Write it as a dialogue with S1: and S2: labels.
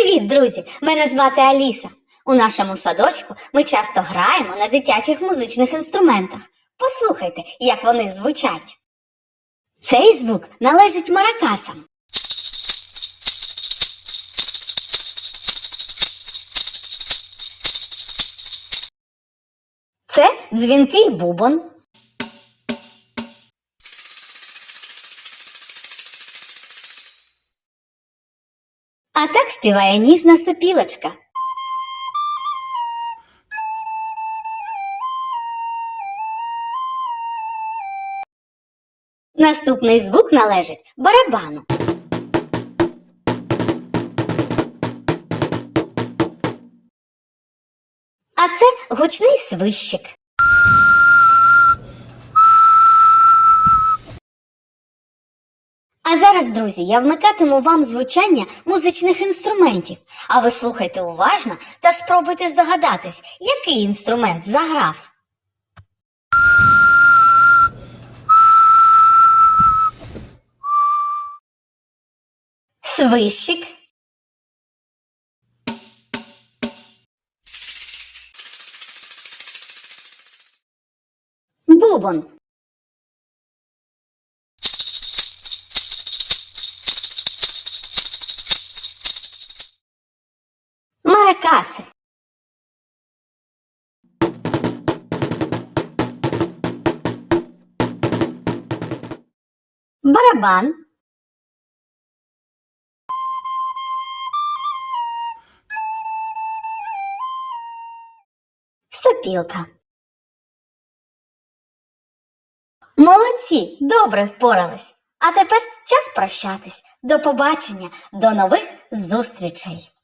S1: Привіт, друзі! Мене звати Аліса. У нашому садочку ми часто граємо на дитячих музичних інструментах. Послухайте, як вони звучать. Цей звук належить маракасам. Це дзвінкий бубон. А так співає ніжна сопілочка. Наступний звук належить барабану. А це гучний свищик. А зараз, друзі, я вмикатиму вам звучання музичних інструментів, а ви слухайте уважно та спробуйте здогадатись, який інструмент заграв. Свищик. Бубон. Маракаси. Барабан. Сопілка. Молодці, добре впорались. А тепер час прощатись. До побачення, до нових зустрічей.